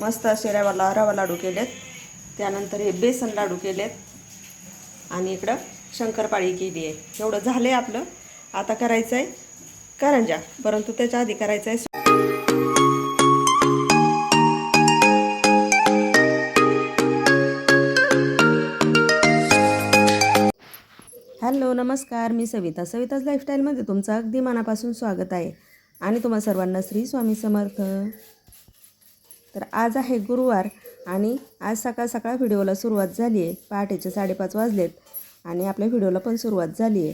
मस्त असे रवा रवा लाडू केलेत. त्यानंतर हे बेसन लाडू केलेत. आणि इकडं शंकरपाळी केली आहे. एवढं झालं आहे आपलं. आता करायचं आहे करंजा. परंतु त्याच्या आधी करायचं आहे हॅलो नमस्कार. मी सविता. सविताज लाईफस्टाईलमध्ये तुमचं अगदी मनापासून स्वागत आहे. आणि तुम्हा सर्वांना श्री स्वामी समर्थ. तर आज आहे गुरुवार आणि आज सकाळ सकाळ व्हिडिओला सुरुवात झाली आहे. पहाटेचे साडेपाच वाजलेत आणि आपल्या व्हिडिओला पण सुरुवात झाली आहे.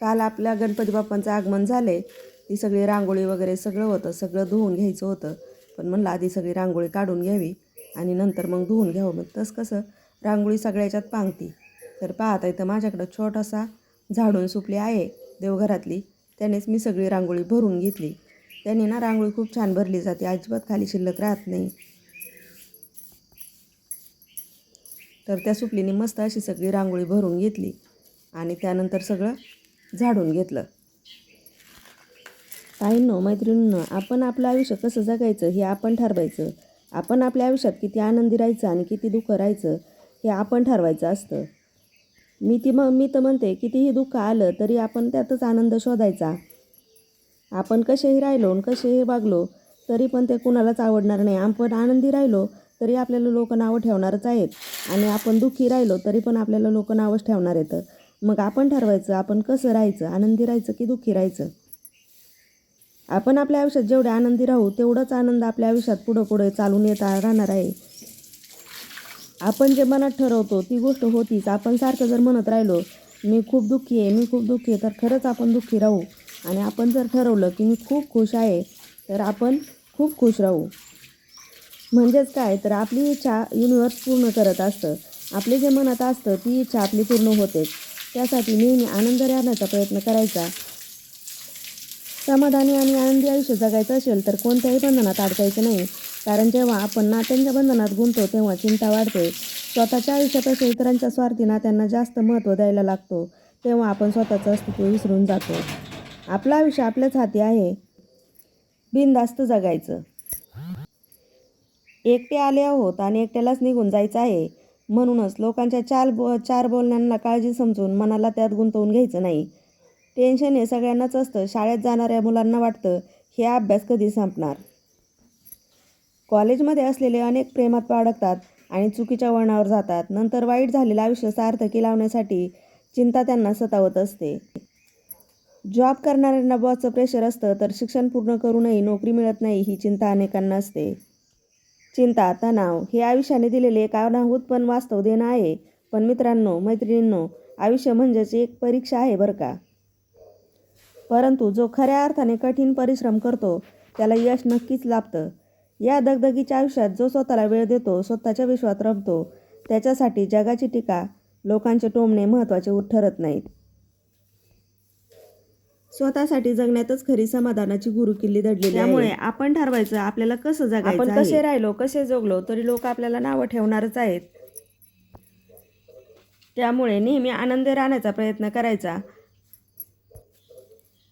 काल आपल्या गणपती बाप्पांचं आगमन झालं आहे ती सगळी रांगोळी वगैरे सगळं होतं सगळं धुवून घ्यायचं होतं. पण म्हणलं आधी सगळी रांगोळी काढून घ्यावी आणि नंतर मग धुवून घ्यावं. मग तसं कसं रांगोळी सगळ्याच्यात पांगती. तर पाहता इथं माझ्याकडं छोटासा झाडून सुपली आहे देवघरातली. त्यानेच मी सगळी रांगोळी भरून घेतली. त्याने ना रांगोळी खूप छान भरली जाते. अजिबात खाली शिल्लक राहत नाही. तर त्या सुपलीने मस्त अशी सगळी रांगोळी भरून घेतली आणि त्यानंतर सगळं झाडून घेतलं. ताईंनो मैत्रिणींनो आपण आपलं आयुष्य कसं जगायचं हे आपण ठरवायचं. आपण आपल्या आयुष्यात किती आनंदी राहायचं आणि किती दुःख राहायचं हे आपण ठरवायचं असतं. मी ती मग मी तर म्हणते कितीही दुःख आलं तरी आपण त्यातच आनंद शोधायचा. आपण कसेही राहिलो आणि कसेही वागलो तरी पण ते कुणालाच आवडणार नाही. आपण आनंदी राहिलो तरी आपल्याला लोक नावं ठेवणारच आहेत. आणि आपण दुःखी राहिलो तरी पण आपल्याला लोक नावंच ठेवणार आहेत. मग आपण ठरवायचं आपण कसं राहायचं? आनंदी राहायचं की दुःखी राहायचं? आपण आपल्या आयुष्यात जेवढे आनंदी राहू तेवढाच आनंद आपल्या आयुष्यात पुढं पुढे चालून येत राहणार आहे. आपण जे मनात ठरवतो ती गोष्ट होतीच. आपण सारखं जर म्हणत राहिलो मी खूप दुःखी आहे मी खूप दुःखी आहे तर खरंच आपण दुःखी राहू. आणि आपण जर ठरवलं की मी खूप खुश आहे तर आपण खूप खुश राहू. म्हणजेच काय? तर आपली इच्छा युनिवर्स पूर्ण करत असतं. आपले जे मनात असतं ती इच्छा आपली पूर्ण होते. त्यासाठी नेहमी आनंद राहण्याचा प्रयत्न करायचा. समाधानी आणि आनंदी आयुष्य जगायचं असेल तर कोणत्याही बंधनात अडकायचं नाही. कारण जेव्हा आपण नात्यांच्या बंधनात गुंततो तेव्हा चिंता वाढते. स्वतःच्या आयुष्यापेक्षा इतरांच्या स्वार्थी नात्यांना जास्त महत्त्व द्यायला लागतो. तेव्हा आपण स्वतःचं अस्तित्व विसरून जातो. आपलं आयुष्य आपल्याच हाती आहे. बिनधास्त जगायचं. एकटे आले आहोत आणि एकट्यालाच निघून जायचं आहे. म्हणूनच लोकांच्या चार बो चार बोलण्यांना काळजी समजून मनाला त्यात गुंतवून घ्यायचं नाही. टेन्शन हे सगळ्यांनाच असतं. शाळेत जाणाऱ्या मुलांना वाटतं हे अभ्यास कधी संपणार? कॉलेजमध्ये असलेले अनेक प्रेमात अडकतात आणि चुकीच्या वळणावर जातात. नंतर वाईट झालेलं आयुष्य सार्थकी लावण्यासाठी चिंता त्यांना सतावत असते. जॉब करणाऱ्यांना बॉसचं प्रेशर असतं तर शिक्षण पूर्ण करूनही नोकरी मिळत नाही ही चिंता अनेकांना असते. चिंता तणाव हे आयुष्याने दिलेले एक पण वास्तव देणं आहे. पण मित्रांनो मैत्रिणींनो आयुष्य म्हणजेच एक परीक्षा आहे बरं का? परंतु जो खऱ्या अर्थाने कठीण परिश्रम करतो त्याला यश नक्कीच लाभतं. या दगदगीच्या आयुष्यात जो स्वतःला वेळ देतो स्वतःच्या विश्वात रमतो त्याच्यासाठी जगाची टीका लोकांचे टोमणे महत्त्वाचे ठरत नाहीत. स्वतःसाठी जगण्यातच खरी समाधानाची गुरुकिल्ली दडलेली त्यामुळे आपण ठरवायचं आपल्याला कसं जगायचं आपण कसे राहिलो कसे जगलो तरी लोक आपल्याला नावं ठेवणारच आहेत. त्यामुळे नेहमी आनंदी राहण्याचा प्रयत्न करायचा.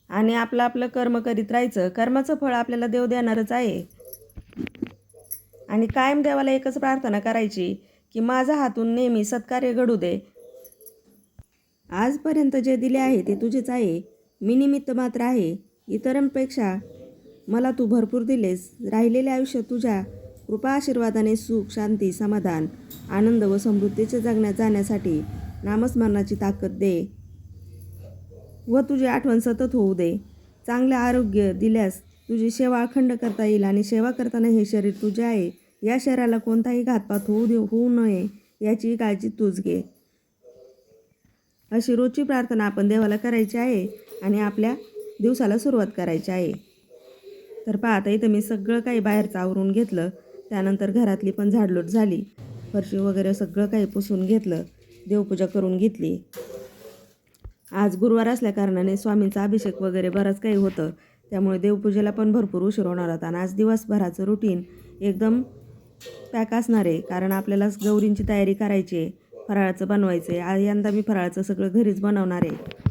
आणि आपलं आपलं कर्म करीत राहायचं. कर्माचं फळ आपल्याला देव देणारच आहे. आणि कायम देवाला एकच प्रार्थना करायची की माझा हातून नेहमी सत्कार्य घडू दे. आजपर्यंत जे दिले आहे ते तुझेच आहे. मी निमित्त मात्र आहे. इतरांपेक्षा मला तू भरपूर दिलेस. राहिलेले आयुष्य तुझ्या कृपा आशीर्वादाने सुख शांती समाधान आनंद व समृद्धीचे जगण्यात जाण्यासाठी नामस्मरणाची ताकद दे व तुझी आठवण सतत होऊ दे. चांगले आरोग्य दिल्यास तुझी सेवा अखंड करता येईल आणि सेवा करताना हे शरीर तुझे आहे. या शरीराला कोणताही घातपात होऊ दे होऊ नये याची काळजी तूच घे. अशी रोजची प्रार्थना आपण देवाला करायची आहे. आणि आपल्या दिवसाला सुरुवात करायची आहे. तर पाहता इथं मी सगळं काही बाहेरचं आवरून घेतलं. त्यानंतर घरातली पण झाडलोट झाली. फरशी वगैरे सगळं काही पुसून घेतलं. देवपूजा करून घेतली. आज गुरुवार असल्याकारणाने स्वामींचा अभिषेक वगैरे बरंच काही होतं. त्यामुळे देवपूजेला पण भरपूर उशीर होणार होता आणि आज दिवसभराचं रुटीन एकदम पॅक असणार आहे. कारण आपल्याला गौरींची तयारी करायची आहे. फराळाचं बनवायचं आहे यंदा मी फराळाचं सगळं घरीच बनवणार आहे.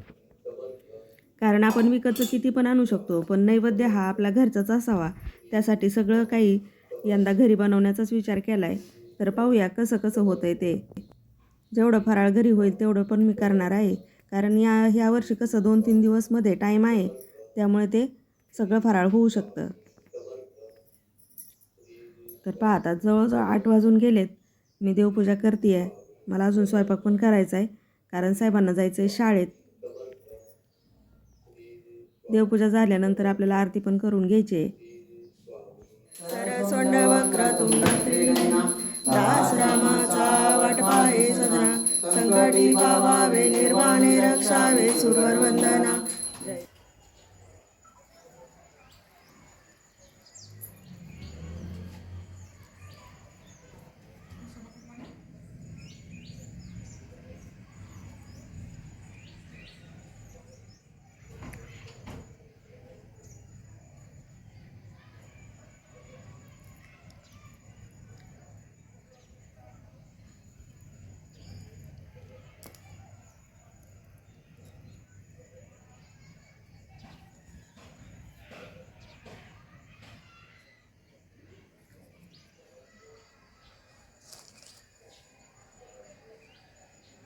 कारण आपण विकतचं किती पण आणू शकतो पण नैवेद्य हा आपला घरचाच असावा. त्यासाठी सगळं काही यंदा घरी बनवण्याचाच विचार केला आहे तर पाहूया कसं कसं होतं आहे ते. जेवढं फराळ घरी होईल तेवढं पण मी करणार आहे. कारण या ह्या वर्षी कसं दोन तीन दिवसमध्ये टाईम आहे त्यामुळे ते सगळं फराळ होऊ शकतं. तर पाहता आता जवळजवळ आठ वाजून गेलेत. मी देवपूजा करते आहे मला अजून स्वयंपाक पण करायचा आहे कारण साहेबांना जायचं आहे शाळेत. देवपूजा झाल्यानंतर आपल्याला आरती पण करून घ्यायची आहे. तर वक्र दास रामाचा वाट पाहे सदना संकटी पावावे निर्वाणे रक्षावे सुरवर वंदना.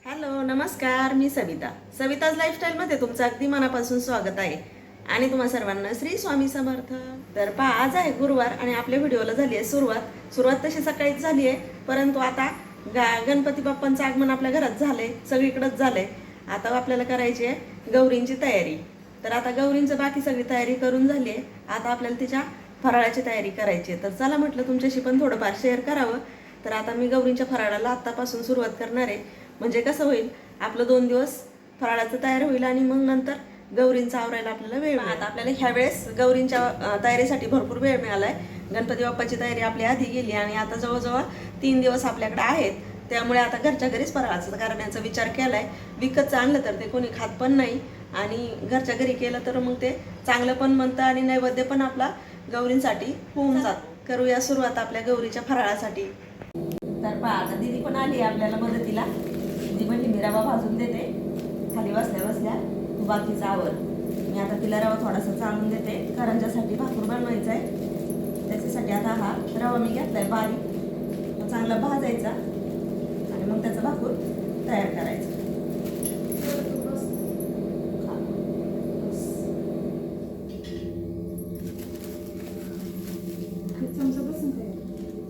हॅलो नमस्कार मी सविता. सविताज लाईफस्टाईलमध्ये तुमचं अगदी मनापासून स्वागत आहे. आणि तुम्हा सर्वांना श्री स्वामी समर्थ. तर पहा आज आहे गुरुवार आणि आपल्या व्हिडिओला झाली आहे सुरुवात. सुरुवात तशी सकाळीच झाली आहे परंतु आता गा गणपती बाप्पांचं आगमन आपल्या घरात झालंय सगळीकडंच झालंय. आता आपल्याला करायची आहे गौरींची तयारी. तर आता गौरींचं बाकी सगळी तयारी करून झाली आहे. आता आपल्याला तिच्या फराळाची तयारी करायची आहे. तर चला म्हटलं तुमच्याशी पण थोडंफार शेअर करावं. तर आता मी गौरींच्या फराळाला आत्तापासून सुरुवात करणार आहे. म्हणजे कसं होईल? आपलं दोन दिवस फराळाचं तयार होईल आणि मग नंतर गौरींचा आवरायला आपल्याला वेळ आता आपल्याला ह्या वेळेस गौरींच्या तयारीसाठी भरपूर वेळ मिळालाय. गणपती बाप्पाची तयारी आपली आधी गेली आणि आता जवळजवळ तीन दिवस आपल्याकडे आहेत. त्यामुळे आता घरच्या घरीच फराळाचं करण्याचा विचार केलाय. विकतचं आणलं तर ते कोणी खात पण नाही. आणि घरच्या घरी केलं तर मग ते चांगलं पण म्हणतं आणि नैवेद्य पण आपला गौरींसाठी होऊन जात. करूया सुरुवात आपल्या गौरीच्या फराळासाठी. तर पहा आता दिदी पण आली आहे आपल्याला मदतीला. दिदी रवा भाजून देते. खाली बसल्या बसल्या बाकीचा आवर. मी आता तिला रवा थोडासा चालून देते. करंजासाठी भाकूर बनवायचा आहे त्याच्यासाठी आता हा रवा मी घेतलाय बारीक. चांगला भाजायचा आणि मग त्याचा भाकूर तयार करायचा हा.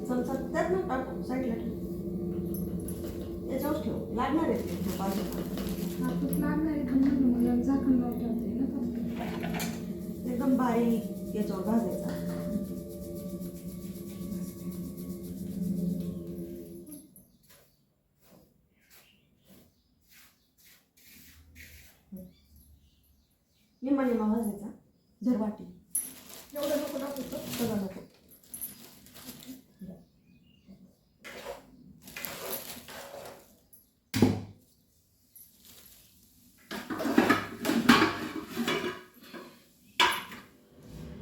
चमचा त्यात ना टाकू साईडला ठेव याच्यावर लागणार आहे ते बाजूला एकदम बारीक याच्यावर भाजायचा. निम्मा निम्मा भाजायचा झरवाटी एवढं नको टाकू सगळं नको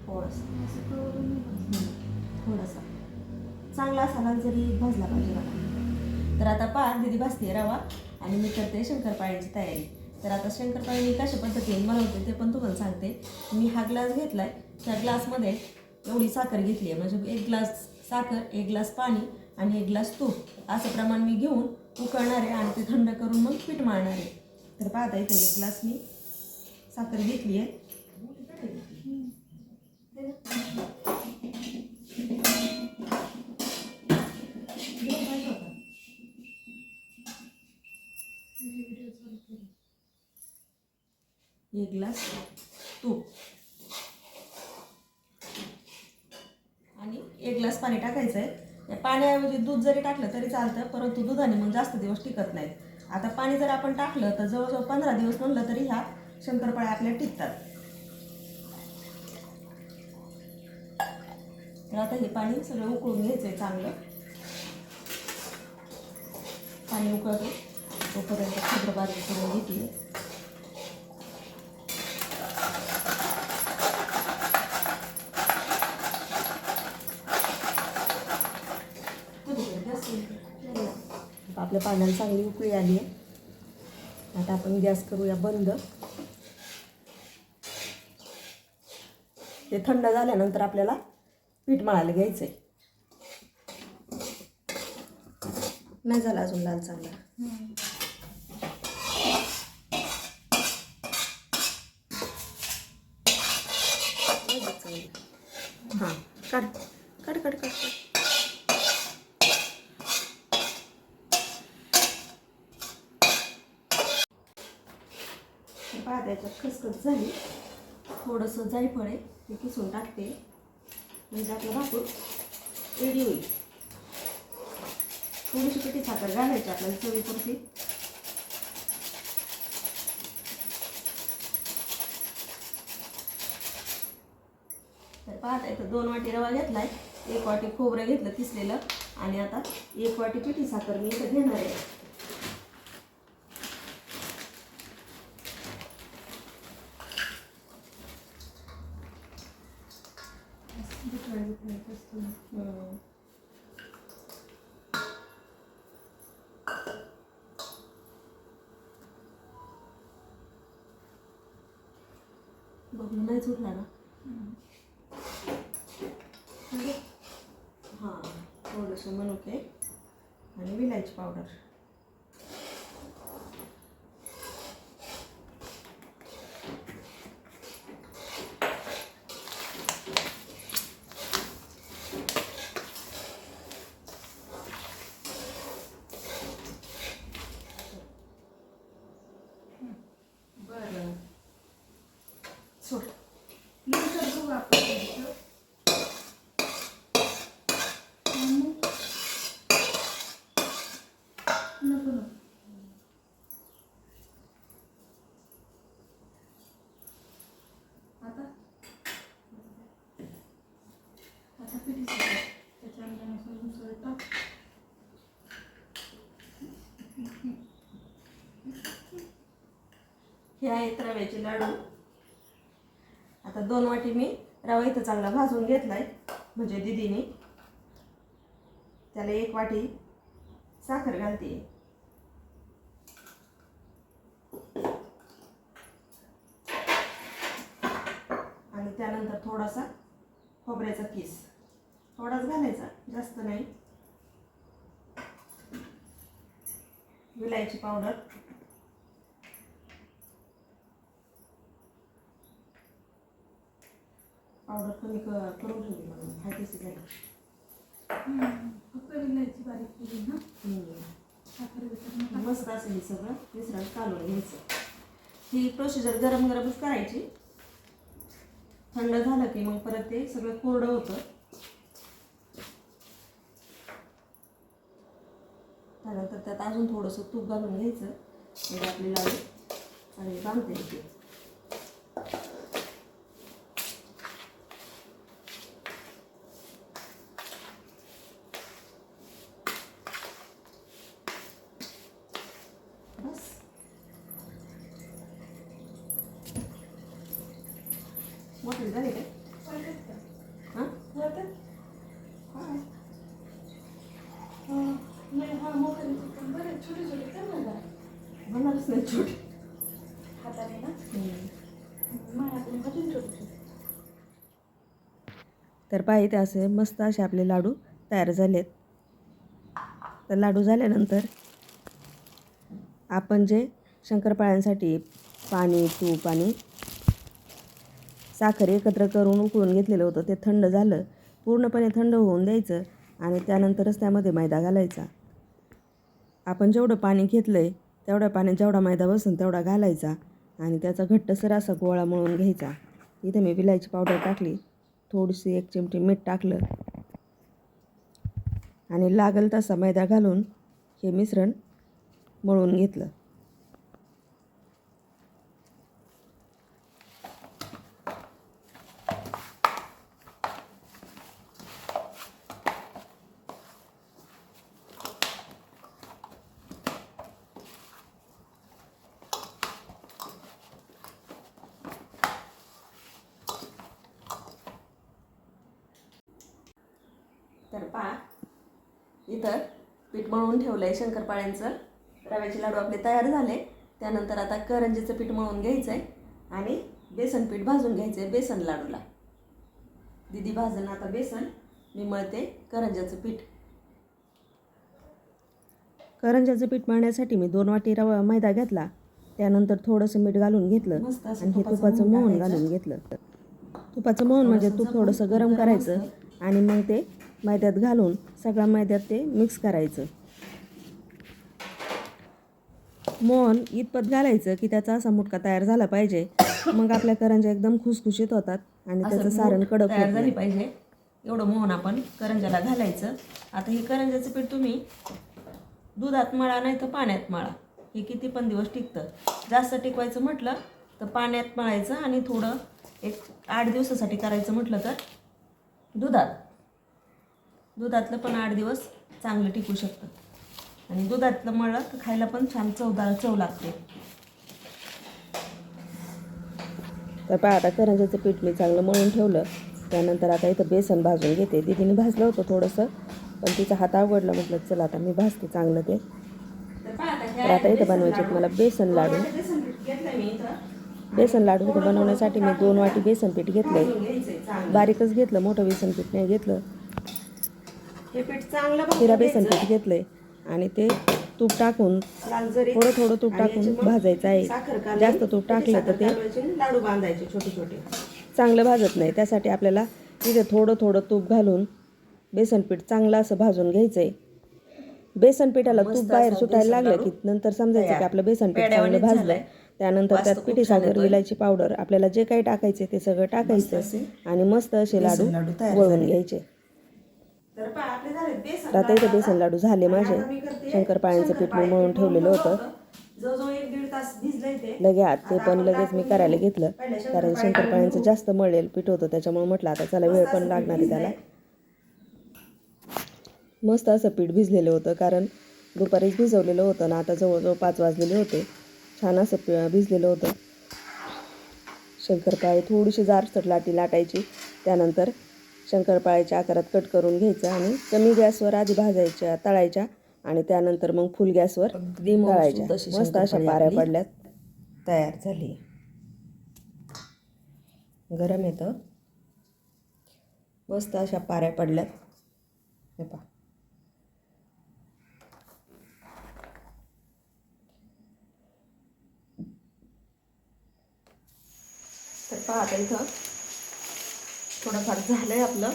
थोडंसं थोडासा चांगला असाला जरी भाजला पाहिजे मला तर आता पहा दिदी भाजते रवा आणि मी करते शंकरपाळ्याची तयारी. तर आता शंकरपाळी मी कशा पद्धतीने बनवते ते पण तुम्हाला सांगते. मी हा ग्लास घेतला आहे त्या ग्लासमध्ये एवढी साखर घेतली आहे. म्हणजे एक ग्लास साखर एक ग्लास पाणी आणि एक ग्लास तूप. असं प्रमाण मी घेऊन उकळणार आहे आणि ते थंड करून मग पीठ मारणार आहे. तर पाहता इथे एक ग्लास मी साखर घेतली आहे. एक ग्लास तूप आणि एक ग्लास पाणी टाकायचं आहे या पाण्याऐवजी दूध जरी टाकलं तरी चालतं परंतु दुधाने मग जास्त दिवस टिकत नाहीत आता पाणी जर आपण टाकलं तर जवळजवळ पंधरा दिवस म्हणलं तरी ह्या शंकरपाळ्या आपल्या टिकतात. तर आता हे पाणी सगळं उकळून घ्यायचं आहे चांगलं. पाणी उकळतो. तोपर्यंत खबर बाजू करून घेतली आपल्या पाण्याला चांगली उकळी आली आहे. आता आपण गॅस करूया बंद. ते थंड झाल्यानंतर आपल्याला पीठ मळायला घ्यायचं आहे नाही झाला अजून लाल चांगला. त्याच्यात झाली थोडंसं जायफळ आहे ते किसून टाकते. म्हणजे आपला भाकूर रेडी होईल. थोडीशी पिठी साखर घालायची आपल्याला चवीपुरती. तर पाहता इथं दोन वाटी रवा घेतलाय. एक वाटी खोबरं घेतलं किसलेलं. आणि आता एक वाटी पिठी साखर मी इथं घेणार आहे हम्म. बघून नाही सुटला ना हां थोडंसं मनुके आणि विलायची पावडर बरं सोड नंतर बघू आपण त्याचं. आणि नको नको आता आता पिठी साखर त्याच्या अंदानुसार उसळ टाक हे आहेत रव्याचे लाडू. आता दोन वाटी मी रवा इथं चांगला भाजून घेतलाय म्हणजे दिदीने. त्याला एक वाटी साखर घालते. आणि त्यानंतर थोडासा खोबऱ्याचा किस. थोडाच घालायचा जास्त नाही. विलायची पावडर. पावडर कमी क- करून ठेवली म्हणून. झाली. साखर बिखर नका. मस्त असेल हे सगळं मिश्रण कालवून घ्यायचं. ही प्रोसिजर गरम गरमच करायची. थंड झालं की मग परत ते सगळं कोरडं होतं. त्यानंतर त्यात अजून थोडंसं तूप घालून घ्यायचं. म्हणजे आपली लाडू. चांगली बांधते येते बस मोठे झाले काय चालतात का? हां चालतात? अं, नाही हा मोठा दिसतो पण बरे छोटे छोटे कर ना जरा. होणारच नाही छोटे हाताने ना माझ्याकडून कधी छोटे छोटे तर पाहिजे असे मस्त असे आपले लाडू तयार झालेत. तर लाडू झाल्यानंतर आपण जे शंकरपाळ्यांसाठी पाणी तूप आणि साखर एकत्र करून उकळून घेतलेलं होतं ते थंड झालं. पूर्णपणे थंड होऊन द्यायचं आणि त्यानंतरच त्यामध्ये मैदा घालायचा. आपण जेवढं पाणी घेतलं आहे तेवढ्या पाण्यात जेवढा मैदा बसून तेवढा घालायचा आणि त्याचा घट्टसर असा गोळा मळून घ्यायचा. इथे मी विलायची पावडर टाकली. थोडीशी एक चिमटी मीठ टाकलं. आणि लागल तसा मैदा घालून हे मिश्रण मळून घेतलं. तर पहा. इथं पीठ मळून ठेवलं आहे शंकरपाळ्यांचं. रव्याचे लाडू आपले तयार झाले. त्यानंतर आता करंजीचं पीठ मळून घ्यायचं आहे आणि बेसन पीठ भाजून घ्यायचं आहे बेसन लाडूला. दिदी भाजन आता बेसन. मी मळते करंजाचं पीठ. करंजाचं पीठ मळण्यासाठी मी दोन वाटी रवा मैदा घेतला. त्यानंतर थोडंसं मीठ घालून घेतलं आणि हे तुपाचं मोहन. घालून घेतलं. तुपाचं मोहन म्हणजे तूप थोडंसं गरम करायचं. आणि मग ते मैद्यात घालून सगळ्या मैद्यात ते मिक्स करायचं. मोहन इतपत घालायचं की त्याचा असा मुटका तयार झाला पाहिजे. मग आपल्या करंजा एकदम खुसखुशीत होतात आणि त्याचं सारण कडक तयार झाली. पाहिजे. एवढं मोहन आपण करंजाला घालायचं. आता हे करंजाचं पीठ तुम्ही दुधात मळा नाही तर पाण्यात मळा. हे किती पण दिवस टिकतं. जास्त टिकवायचं म्हटलं तर पाण्यात मळायचं आणि थोडं एक आठ दिवसासाठी करायचं म्हटलं तर दुधात. दुधातलं पण आठ दिवस चांगलं टिकू शकतं. आणि दुधातलं मळलं तर खायला पण छान चवदार चव लागते. तर पहा आता करंजाचं पीठ मी चांगलं मळून ठेवलं. त्यानंतर आता इथं बेसन भाजून घेते. दीदीने भाजलं होतं थोडंसं पण तिचा हात आवडला. म्हटलं चला आता मी भाजते चांगलं ते. तर आता इथं बनवायचे मला बेसन लाडू. बेसन लाडू बनवण्यासाठी मी दोन वाटी बेसन पीठ घेतलंय. बारीकच घेतलं मोठं बेसन पीठ नाही घेतलं. हे पीठ चांगलं हिरा बेसन पीठ घेतलंय. आणि ते तूप टाकून थोडं थोडं तूप टाकून भाजायचं आहे. जास्त तूप टाकलं तर ते लाडू बांधायचे छोटे छोटे. चांगलं भाजत नाही. त्यासाठी आपल्याला तिथे थोडं थोडं तूप घालून बेसन पीठ चांगलं असं भाजून घ्यायचं आहे बेसन पिठाला तूप बाहेर सुटायला लागलं की नंतर समजायचं की आपलं बेसन पीठ चांगलं भाजलं. त्यानंतर त्यात पिठी साखर विलायची पावडर आपल्याला जे काही टाकायचे ते सगळं टाकायचं आणि मस्त असे लाडू वळून घ्यायचे. तर आता इथे बेसन लाडू झाले माझे. शंकरपाळ्यांचं पीठ मी मळून ठेवलेलं होतं. भिजलंय ते. लगे आत ते पण लगेच मी करायला घेतलं. कारण शंकरपाळ्यांचं जास्त मळलेलं पीठ होतं त्याच्यामुळे म्हटलं आता चला वेळ पण लागणार आहे त्याला. मस्त असं पीठ भिजलेलं होतं कारण दुपारीच भिजवलेलं होतं ना आता जवळजवळ पाच वाजलेले होते. छान असं पि भिजलेलं होतं. शंकरपाळे थोडीशी जारसट लाटी लाटायची. त्यानंतर शंकरपाळ्याच्या आकारात कट करून घ्यायचं आणि कमी गॅसवर आधी भाजायच्या तळायच्या आणि त्यानंतर मग फुल गॅसवर तळायच्या. मस्त अशा पाऱ्या पडल्यात. तयार झाली. गरम येतं. मस्त अशा पाऱ्या पडल्यात. हे पहा. तर पहा आता इथं थोडंफार झालंय आपलं.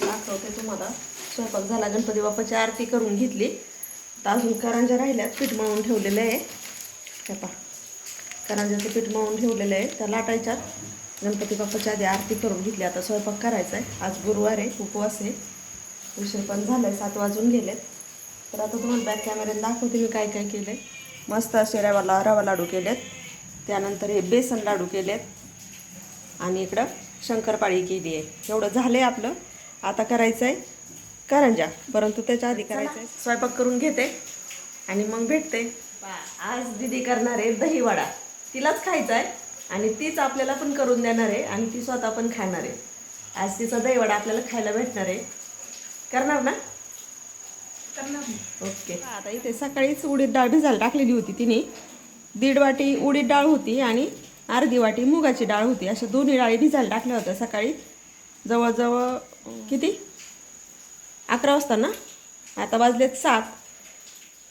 दाखवते तुम्हाला. स्वयंपाक झाला गणपती बाप्पाची आरती करून घेतली. तर अजून करंजा राहिल्यात पीठ मळून ठेवलेलं आहे. त्या पहा. करंजाचं पीठ मळून ठेवलेलं आहे. त्या लाटायच्यात. गणपती बाप्पाची आधी आरती करून घेतली. आता स्वयंपाक करायचा आहे आज गुरुवार आहे उपवास आहे. उशीर पण झाला आहे सात वाजून गेलेत. तर आता तुम्हाला बॅक कॅमेऱ्यात दाखवते मी काय काय केलं आहे मस्त असे रवाला रवा लाडू केलेत. त्यानंतर हे बेसन लाडू केलेत. आणि इकडं शंकरपाळी केली आहे. एवढं झालं आहे आपलं. आता करायचं आहे करंजा. परंतु त्याच्या आधी करायचं आहे स्वयंपाक करून घेते. आणि मग भेटते. आज दिदी करणार आहे दहीवडा. तिलाच खायचा आहे आणि तीच आपल्याला पण करून देणार आहे. आणि ती स्वतः पण खाणार आहे. आज तिचा दहीवडा आपल्याला खायला भेटणार आहे. करणार ना? ओके. आता इथे सकाळीच उडीद डाळ भिजायला टाकलेली होती तिने. दीड वाटी उडीद डाळ होती आणि अर्धी वाटी मुगाची डाळ होती. अशा दोन्ही डाळी भिजायला टाकल्या होत्या सकाळी. जवळजवळ किती? अकरा वाजता ना? आता वाजलेत सात.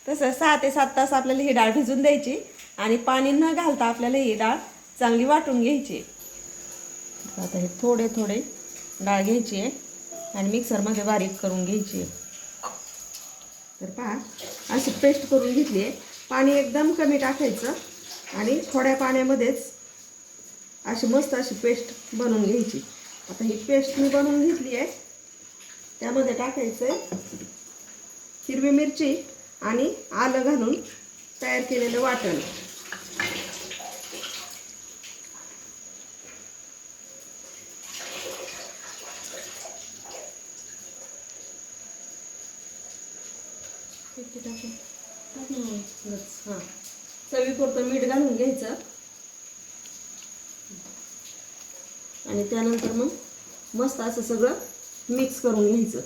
तसं सहा ते सात तास आपल्याला ही डाळ भिजून द्यायची आणि पाणी न घालता आपल्याला ही डाळ चांगली वाटून घ्यायची. आता हे थोडे थोडे डाळ घ्यायची आहे आणि मिक्सरमध्ये बारीक करून घ्यायची आहे. तर पहा अशी पेस्ट करून घेतली आहे. पाणी एकदम कमी टाकायचं आणि थोड्या पाण्यामध्येच अशी मस्त अशी पेस्ट बनवून घ्यायची. आता ही पेस्ट मी बनवून घेतली आहे. त्यामध्ये टाकायचं आहे हिरवी मिरची आणि आलं घालून तयार केलेलं वाटण. हां. चवीपुरतं मीठ घालून घ्यायचं. आणि त्यानंतर मग मस्त असं सगळं मिक्स करून घ्यायचं.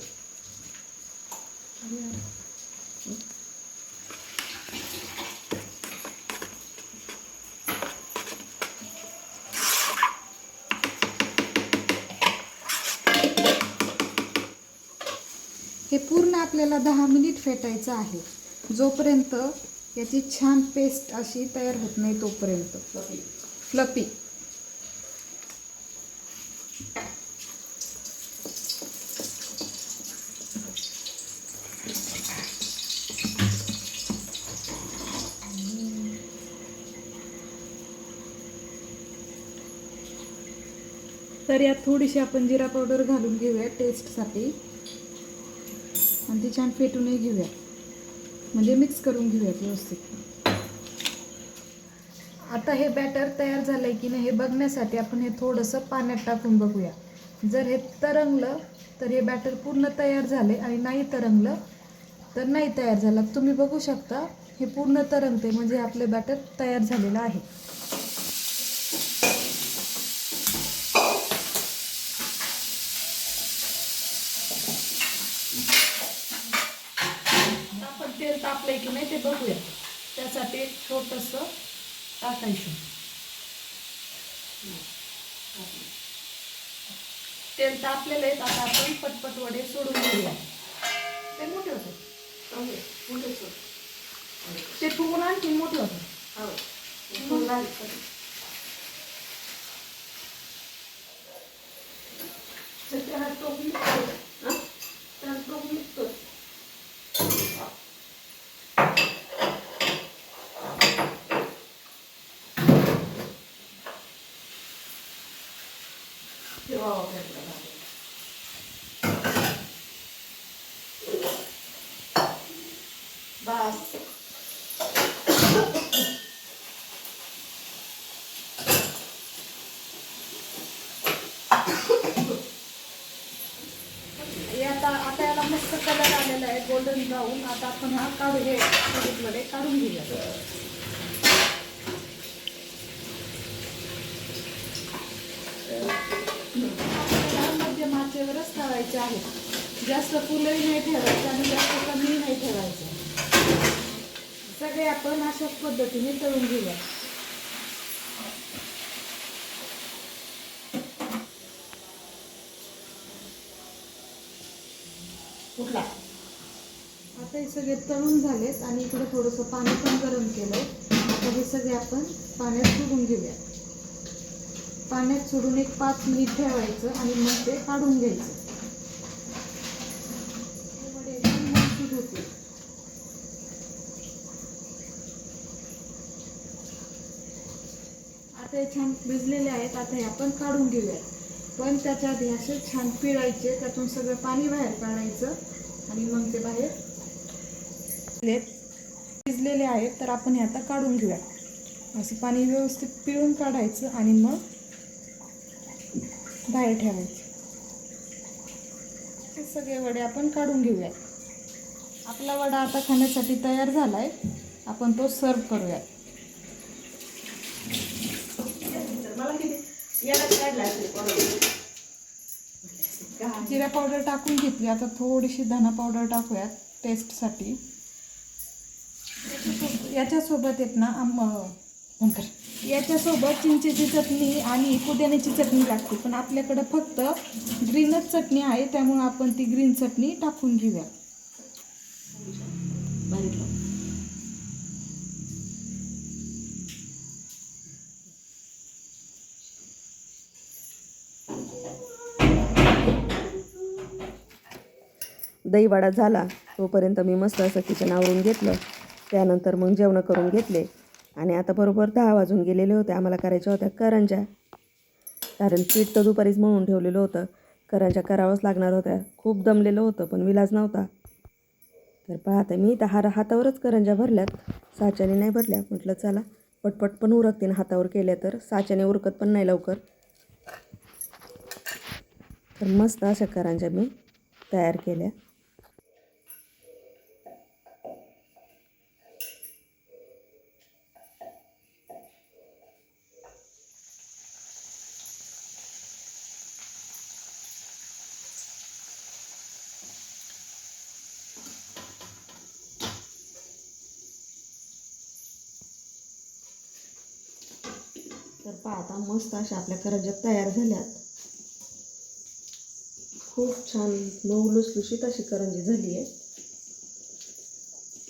हे पूर्ण आपल्याला दहा मिनिट फेटायचं आहे. जोपर्यंत याची छान पेस्ट अशी तयार होत नाही तोपर्यंत. फ्लपी तर यात थोडीशी आपण जिरा पावडर घालून घेऊया टेस्टसाठी. आणि ती छान फेटूनही घेऊया. म्हणजे मिक्स करून घेऊया व्यवस्थित. आता हे बॅटर तयार झालंय की नाही हे बघण्यासाठी आपण हे थोडंसं पाण्यात टाकून बघूया. जर हे तरंगलं तर हे बॅटर पूर्ण तयार झाले आणि नाही तरंगलं तर नाही तयार झालं. तुम्ही बघू शकता हे पूर्ण तरंगते म्हणजे आपले बॅटर तयार झालेलं आहे आपण तेल तापलंय की नाही ते बघूया त्यासाठी छोटंसं टाकायचं. तेल तापलेलं आहे आता आपण पटपट वडे सोडून घेऊया ते मोठे होते मोठे ते फुगून आणखी मोठे होते त्याला आता याला मस्त कलर आलेला आहे गोल्डन ब्राऊन आता आपण हा काढू हे वडे काढून घेऊया. आपल्याला मध्यम आचेवरच ठेवायचे आहेत जास्त फुलंही नाही ठेवायचं आणि जास्त कमीही नाही ठेवायचं. सगळे आपण अशाच पद्धतीने तळून घेऊया कुठला आता हे सगळे तळून झालेत आणि इकडे थोडंसं पाणी पण गरम केलंय. आता हे सगळे आपण पाण्यात सोडून घेऊया पाण्यात सोडून एक पाच मिनिट ठेवायचं आणि मग ते काढून घ्यायचं. आता हे छान भिजलेले आहेत आता हे आपण काढून घेऊया पण त्याच्या आधी असे छान पिळायचे त्यातून सगळं पाणी बाहेर काढायचं आणि मग ते बाहेर लेत शिजलेले आहेत तर आपण हे आता काढून घेऊया. असं पाणी व्यवस्थित पिळून काढायचं आणि मग बाहेर ठेवायचं. हे सगळे वडे आपण काढून घेऊया. आपला वडा आता खाण्यासाठी तयार झाला आहे आपण तो सर्व करूया. जिरा पावडर टाकून घेतली. आता थोडीशी धना पावडर टाकूयात टेस्टसाठी याच्यासोबत येत ना आम याच्यासोबत चिंचेची चटणी आणि पुदिन्याची चटणी लागते. पण आपल्याकडं फक्त ग्रीनच चटणी आहे त्यामुळं आपण ती ग्रीन चटणी टाकून घेऊया. दहीवाडा दहीवडा झाला तोपर्यंत मी मस्त असं किचन आवरून घेतलं. त्यानंतर मग जेवणं करून घेतले. आणि आता बरोबर दहा वाजून गेलेले होते. आम्हाला करायच्या होत्या करंजा कारण पीठ तर दुपारीच म्हणून ठेवलेलं होतं. करंजा करावंच लागणार होत्या. खूप दमलेलं होतं पण विलाज नव्हता. तर पाहते मी तर हार हातावरच करंजा भरल्यात. साच्याने नाही भरल्या. म्हटलं चला पटपट पण उरकते हातावर केल्या तर. साच्याने उरकत पण नाही लवकर. तर मस्त अशा करंजा मी तयार केल्या तर पहा आता मस्त अशा आपल्या करंज्या तयार झाल्यात. खूप छान मऊ लुसलुशीत अशी करंजी झाली आहे.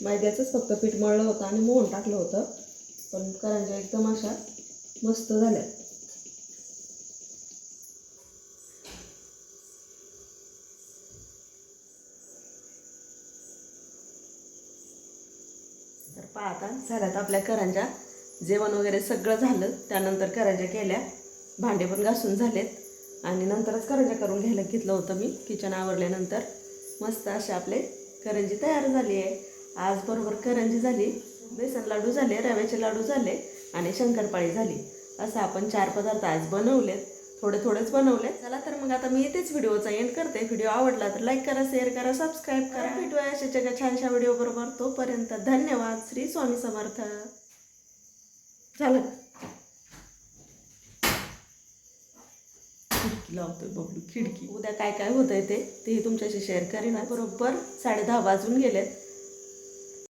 मैद्याचंच फक्त पीठ मळलं होतं आणि मोहन टाकलं होतं पण करंज्या एकदम अशा मस्त झाल्या तर पाहता झाल्यात आपल्या करंज्या. जेवण वगैरे सगळं झालं. त्यानंतर करंज्या केल्या. भांडे पण घासून झालेत. आणि नंतरच करंज्या करून घ्यायला घेतलं होतं मी किचन आवरल्यानंतर. मस्त असे आपले करंजी तयार झाली आहे. आज बरोबर करंजी झाली बेसन लाडू झाले रव्याचे लाडू झाले आणि शंकरपाळी झाली. असं आपण चार पदार्थ आज बनवलेत. थोडे थोडेच बनवले चला तर मग आता मी इथेच व्हिडिओचा एंड करते. व्हिडिओ आवडला तर लाईक करा शेअर करा सबस्क्राईब करा. भेटूया अशा जगा छानशा व्हिडिओ बरोबर. तोपर्यंत धन्यवाद. श्री स्वामी समर्थ. झालं खिडकी लावतोय बबलू खिडकी. उद्या काय काय होतंय ते तेही तुमच्याशी शेअर करीन. बरोबर साडे दहा वाजून गेलेत.